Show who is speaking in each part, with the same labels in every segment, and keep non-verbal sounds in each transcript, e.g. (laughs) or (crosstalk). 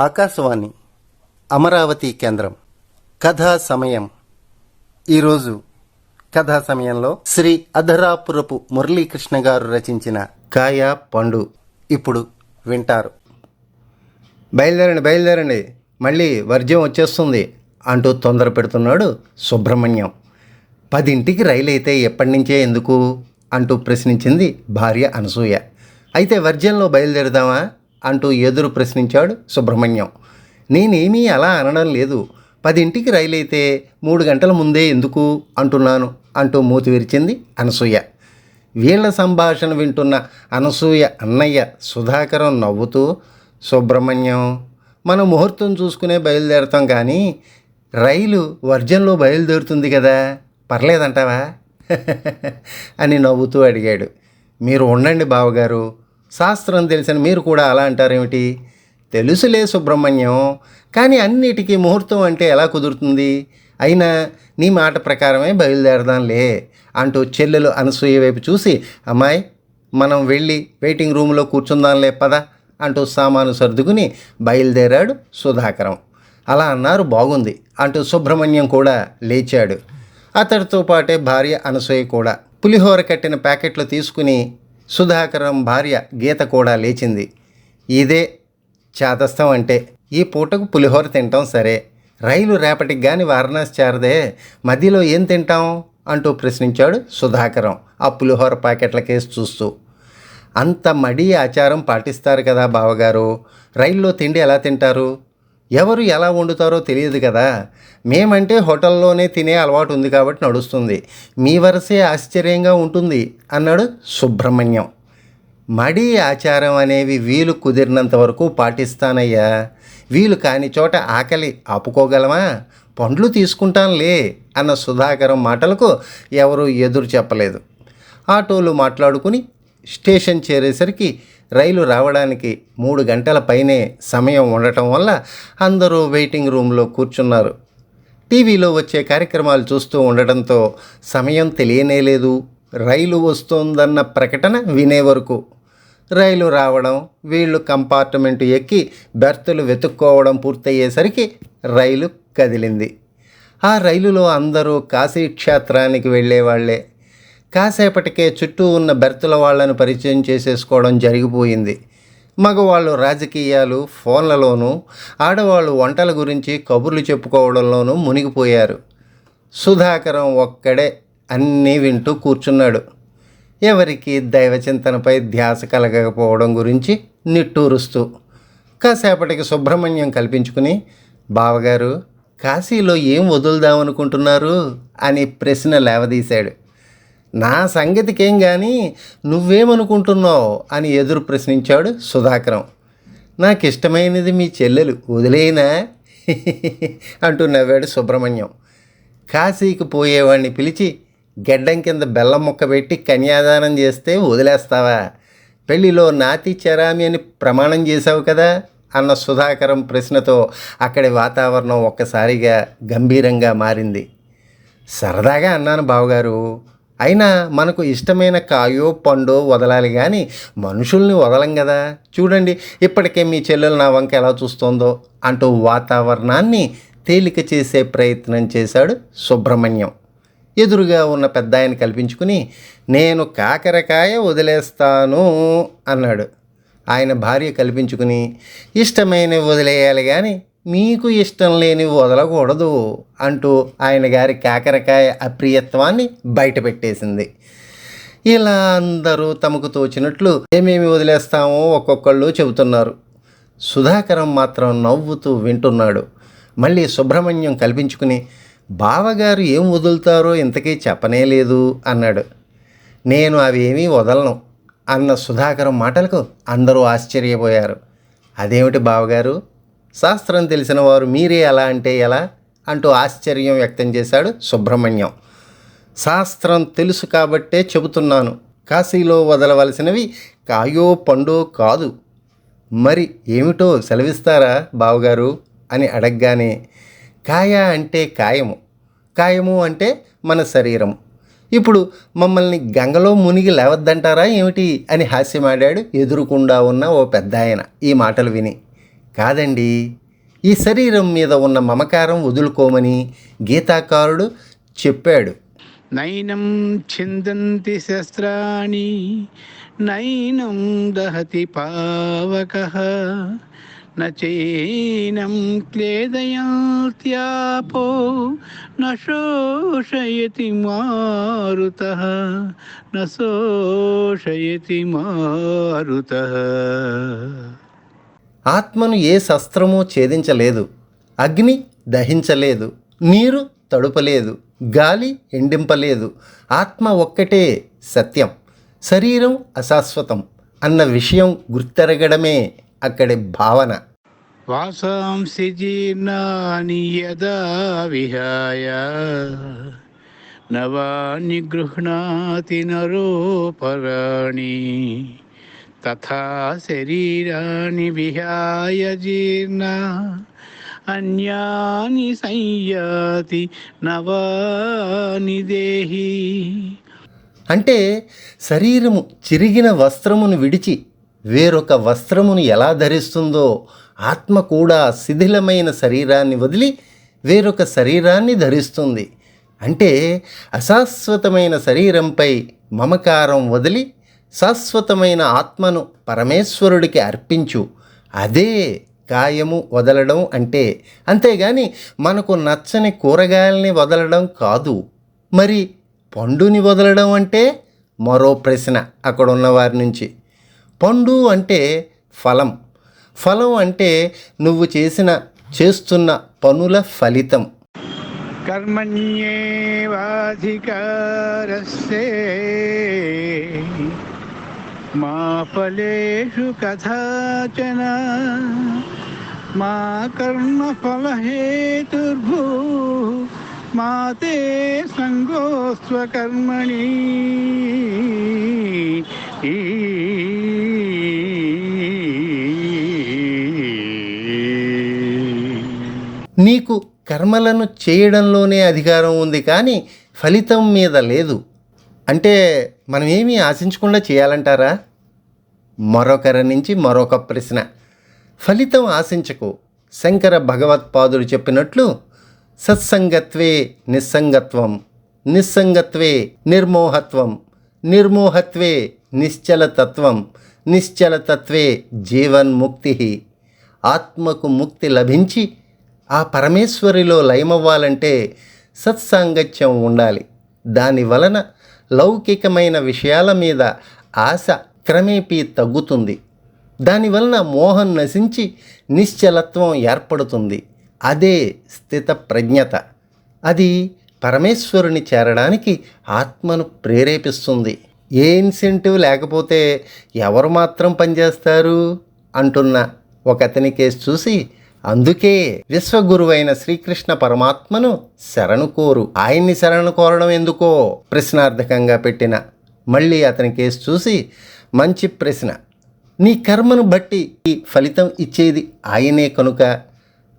Speaker 1: ఆకాశవాణి అమరావతి కేంద్రం. కథా సమయం. ఈరోజు కథా సమయంలో శ్రీ అధరాపురపు మురళీకృష్ణ గారు రచించిన కాయ పండు ఇప్పుడు వింటారు.
Speaker 2: బయలుదేరండి బయలుదేరండి. మళ్ళీ వర్జ్యం వచ్చేస్తుంది. అంటూ తొందర పెడుతున్నాడు సుబ్రహ్మణ్యం. పదింటికి రైలు అయితే ఎప్పటి నుంచే ఎందుకు? అంటూ ప్రశ్నించింది భార్య అనసూయ. అయితే వర్జ్యంలో బయలుదేరుదామా? అంటూ ఎదురు ప్రశ్నించాడు సుబ్రహ్మణ్యం. నేనేమీ అలా అనడం లేదు. పదింటికి రైలు అయితే మూడు గంటల ముందే ఎందుకు అంటున్నాను అంటూ మూతి విరిచింది అనసూయ. వీళ్ళ సంభాషణ వింటున్న అనసూయ అన్నయ్య సుధాకరం నవ్వుతూ సుబ్రహ్మణ్యం మనం ముహూర్తం చూసుకునే బయలుదేరుతాం కానీ రైలు వర్జన్లో బయలుదేరుతుంది కదా పర్లేదంటావా? అని నవ్వుతూ అడిగాడు. మీరు ఉండండి బావగారు శాస్త్రం తెలిసిన మీరు కూడా అలా అంటారేమిటి? తెలుసులే సుబ్రహ్మణ్యం కానీ అన్నిటికీ ముహూర్తం అంటే ఎలా కుదురుతుంది? అయినా నీ మాట ప్రకారమే బయలుదేరదాంలే అంటూ చెల్లెలు అనసూయ వైపు చూసి అమ్మాయి మనం వెళ్ళి వెయిటింగ్ రూమ్లో కూర్చుందాంలే పద అంటూ సామాను సర్దుకుని బయలుదేరాడు సుధాకరం. అలా అన్నారు బాగుంది అంటూ సుబ్రహ్మణ్యం కూడా లేచాడు. అతడితో పాటే భార్య అనసూయ కూడా పులిహోర కట్టిన ప్యాకెట్లు తీసుకుని సుధాకరం భార్య గీత కూడా లేచింది. ఇదే చేతస్థం అంటే ఈ పూటకు పులిహోర తింటాం సరే. రైలు రేపటికి కానీ వారణాసి చేరదే. మధ్యలో ఏం తింటాం? అంటూ ప్రశ్నించాడు సుధాకరం ఆ పులిహోర ప్యాకెట్ల కేసు చూస్తూ. అంత మడి ఆచారం పాటిస్తారు కదా బావగారు. రైల్లో తిండి ఎలా తింటారు? ఎవరు ఎలా వండుతారో తెలియదు కదా. మేమంటే హోటల్లోనే తినే అలవాటు ఉంది కాబట్టి నడుస్తుంది. మీ వరసే ఆశ్చర్యంగా ఉంటుంది అన్నాడు సుబ్రహ్మణ్యం. మడి ఆచారం అనేవి వీలు కుదిరినంత వరకు పాటిస్తానయ్యా. వీలు కాని చోట ఆకలి ఆపుకోగలమా? పండ్లు తీసుకుంటాంలే అన్న సుధాకరం మాటలకు ఎవరూ ఎదురు చెప్పలేదు. ఆటోలు మాట్లాడుకుని స్టేషన్ చేరేసరికి రైలు రావడానికి మూడు గంటల పైనే సమయం ఉండటం వల్ల అందరూ వెయిటింగ్ రూమ్లో కూర్చున్నారు. టీవీలో వచ్చే కార్యక్రమాలు చూస్తూ ఉండడంతో సమయం తెలియనే లేదు. రైలు వస్తోందన్న ప్రకటన వినే వరకు రైలు రావడం వీళ్ళు కంపార్ట్మెంట్ ఎక్కి బెర్తులు వెతుక్కోవడం పూర్తయ్యేసరికి రైలు కదిలింది. ఆ రైలులో అందరూ కాశీ క్షేత్రానికి వెళ్ళేవాళ్ళే. కాసేపటికే చుట్టూ ఉన్న బెర్తుల వాళ్ళను పరిచయం చేసేసుకోవడం జరిగిపోయింది. మగవాళ్ళు రాజకీయాలు ఫోన్లలోనూ ఆడవాళ్ళు వంటల గురించి కబుర్లు చెప్పుకోవడంలోనూ మునిగిపోయారు. సుధాకరం ఒక్కడే అన్నీ వింటూ కూర్చున్నాడు. ఎవరికి దైవచింతనపై ధ్యాస కలగకపోవడం గురించి నిట్టూరుస్తూ కాసేపటికి సుబ్రహ్మణ్యం కల్పించుకుని బావగారు కాశీలో ఏం వదులుదామనుకుంటున్నారు? అని ప్రశ్న లేవదీశాడు. నా సంగతికేం కానీ నువ్వేమనుకుంటున్నావు అని ఎదురు ప్రశ్నించాడు సుధాకరం. నాకు ఇష్టమైనది మీ చెల్లెలు వదిలేనా? (laughs) అంటూ నవ్వాడు సుబ్రహ్మణ్యం. కాశీకి పోయేవాడిని పిలిచి గెడ్డం కింద బెల్లం ముక్క పెట్టి కన్యాదానం చేస్తే వదిలేస్తావా? పెళ్ళిలో నాతి చరామి అని ప్రమాణం చేశావు కదా? అన్న సుధాకరం ప్రశ్నతో అక్కడి వాతావరణం ఒక్కసారిగా గంభీరంగా మారింది. సరదాగా అన్నాను బావగారు. అయినా మనకు ఇష్టమైన కాయో పండో వదలాలి కానీ మనుషుల్ని వదలం కదా చూడండి ఇప్పటికే మీ చెల్లెలు నా వంక ఎలా చూస్తోందో అంటూ వాతావరణాన్ని తేలిక చేసే ప్రయత్నం చేశాడు సుబ్రహ్మణ్యం. ఎదురుగా ఉన్న పెద్ద ఆయన కల్పించుకుని నేను కాకరకాయ వదిలేస్తాను అన్నాడు. ఆయన భార్య కల్పించుకుని ఇష్టమైనవి వదిలేయాలి కానీ మీకు ఇష్టం లేని వదలకూడదు అంటూ ఆయన గారి కాకరకాయ అప్రియత్వాన్ని బయటపెట్టేసింది ఇలా అందరూ తమకు తోచినట్లు ఏమేమి వదిలేస్తామో ఒక్కొక్కళ్ళు చెబుతున్నారు. సుధాకరం మాత్రం నవ్వుతూ వింటున్నాడు. మళ్ళీ సుబ్రహ్మణ్యం కల్పించుకుని బావగారు ఏం వదులుతారో ఇంతకీ చెప్పనే లేదు అన్నాడు. నేను అవేమీ వదలను అన్న సుధాకరం మాటలకు అందరూ ఆశ్చర్యపోయారు. అదేమిటి బావగారు? శాస్త్రం తెలిసిన వారు మీరే ఎలా అంటే ఎలా అంటూ ఆశ్చర్యం వ్యక్తం చేశాడు సుబ్రహ్మణ్యం. శాస్త్రం తెలుసు కాబట్టే చెబుతున్నాను కాశీలో వదలవలసినవి కాయో పండో కాదు. మరి ఏమిటో సెలవిస్తారా బావగారు? అని అడగగానే కాయ అంటే కాయము కాయము అంటే మన శరీరం ఇప్పుడు మమ్మల్ని గంగలో మునిగి లేవద్దంటారా ఏమిటి? అని హాస్యమాడాడు ఎదురుకుండా ఉన్న ఓ పెద్ద ఆయన ఈ మాటలు విని కాదండి. ఈ శరీరం మీద ఉన్న మమకారం వదులుకోమని గీతాకారుడు చెప్పాడు.
Speaker 3: నైనం చిందంతి శస్త్రాణి నైనం దహతి పావక నైనం క్లేదయాత్యాపో నోషయతి మారుత నోషయతి మారుత.
Speaker 2: ఆత్మను ఏ శస్త్రము ఛేదించలేదు. అగ్ని దహించలేదు. నీరు తడుపలేదు. గాలి ఎండింపలేదు. ఆత్మ ఒక్కటే సత్యం. శరీరం అశాశ్వతం అన్న విషయం గుర్తెరగడమే అక్కడి భావన.
Speaker 3: వాసాంసి జీర్ణాని యదా విహాయ. నవాని గృహ్ణాతి నరోపరాణి తథా శరీరాన్ని విహాయ జీర్ణ అన్యాని సంయాతి నవాని దేహి.
Speaker 2: అంటే శరీరము చిరిగిన వస్త్రమును విడిచి వేరొక వస్త్రమును ఎలా ధరిస్తుందో ఆత్మ కూడా శిథిలమైన శరీరాన్ని వదిలి వేరొక శరీరాన్ని ధరిస్తుంది. అంటే అశాశ్వతమైన శరీరంపై మమకారం వదిలి శాశ్వతమైన ఆత్మను పరమేశ్వరుడికి అర్పించు. అదే కాయము వదలడం అంటే. అంతేగాని మనకు నచ్చని కూరగాయల్ని వదలడం కాదు. మరి పండుని వదలడం అంటే? మరో ప్రశ్న అక్కడ ఉన్నవారి నుంచి. పండు అంటే ఫలం. ఫలం అంటే నువ్వు చేసిన చేస్తున్న పనుల ఫలితం.
Speaker 3: కర్మణ్యేవాధికారస్సే. మా ఫలేషు కథాచన మా కర్మఫలహేతుర్భూ మా తే సంగోస్వకర్మణి
Speaker 2: నీకు కర్మలను చేయడంలోనే అధికారం ఉంది కానీ ఫలితం మీద లేదు. అంటే మనం ఏమీ ఆశించకుండా చేయాలంటారా? మరొకరి నుంచి మరొక ప్రశ్న. ఫలితం ఆశించకు శంకర భగవత్పాదుడు చెప్పినట్లు సత్సంగత్వే నిస్సంగత్వం నిస్సంగత్వే నిర్మోహత్వం నిర్మోహత్వే నిశ్చలతత్వం నిశ్చలతత్వే జీవన్ముక్తి. ఆత్మకు ముక్తి లభించి ఆ పరమేశ్వరిలో లయమవ్వాలంటే సత్సాంగత్యం ఉండాలి. దాని వలన లౌకికమైన విషయాల మీద ఆశ క్రమేపీ తగ్గుతుంది. దానివలన మోహం నశించి నిశ్చలత్వం ఏర్పడుతుంది. అదే స్థిత ప్రజ్ఞత. అది పరమేశ్వరుని చేరడానికి ఆత్మను ప్రేరేపిస్తుంది. ఏ ఇన్సెంటివ్ లేకపోతే ఎవరు మాత్రం పనిచేస్తారు? అంటున్న ఒక అతని కేసు చూసి అందుకే విశ్వగురువైన శ్రీకృష్ణ పరమాత్మను శరణు కోరు. ఆయన్ని శరణు కోరడం ఎందుకో? ప్రశ్నార్థకంగా పెట్టిన మళ్ళీ అతని కేసు చూసి మంచి ప్రశ్న. నీ కర్మను బట్టి ఈ ఫలితం ఇచ్చేది ఆయనే కనుక.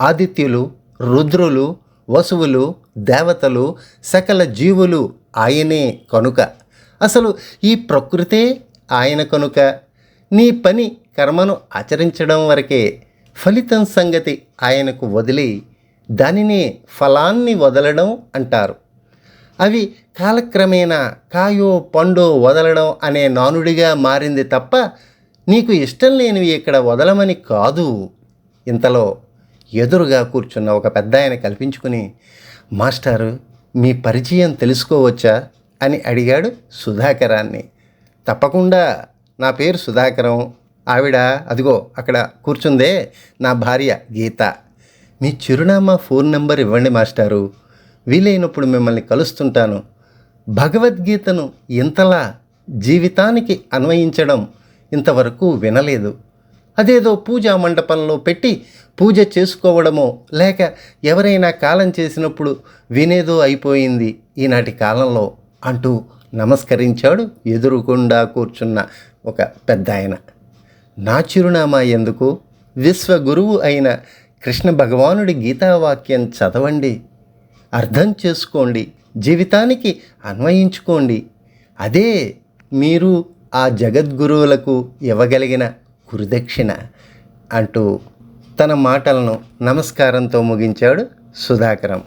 Speaker 2: ఆదిత్యులు రుద్రులు వసువులు దేవతలు సకల జీవులు ఆయనే కనుక. అసలు ఈ ప్రకృతే ఆయన కనుక. నీ పని కర్మను ఆచరించడం వరకే. ఫలితం సంగతి ఆయనకు వదిలి దానినే ఫలాన్ని వదలడం అంటారు. అవి కాలక్రమేణా కాయో పండో వదలడం అనే నానుడిగా మారింది తప్ప నీకు ఇష్టం లేనివి ఇక్కడ వదలమని కాదు. ఇంతలో ఎదురుగా కూర్చున్న ఒక పెద్ద ఆయన కల్పించుకుని మాస్టారు మీ పరిచయం తెలుసుకోవచ్చా? అని అడిగాడు సుధాకరాన్ని. తప్పకుండా నా పేరు సుధాకరం. ఆవిడ అదిగో అక్కడ కూర్చుందే నా భార్య గీత. మీ చిరునామా ఫోన్ నంబర్ ఇవ్వండి మాస్టారు. వీలైనప్పుడు మిమ్మల్ని కలుస్తుంటాను. భగవద్గీతను ఇంతలా జీవితానికి అన్వయించడం ఇంతవరకు వినలేదు. అదేదో పూజా మండపంలో పెట్టి పూజ చేసుకోవడమో లేక ఎవరైనా కాలం చేసినప్పుడు వినేదో అయిపోయింది ఈనాటి కాలంలో అంటూ నమస్కరించాడు ఎదురుకుండా కూర్చున్న ఒక పెద్ద ఆయన నా చిరునామా ఎందుకు? విశ్వగురువు అయిన కృష్ణ భగవానుడి గీతావాక్యం చదవండి. అర్థం చేసుకోండి. జీవితానికి అన్వయించుకోండి. అదే మీరు ఆ జగద్గురువులకు ఇవ్వగలిగిన గురుదక్షిణ అంటూ తన మాటలను నమస్కారంతో ముగించాడు సుధాకరం.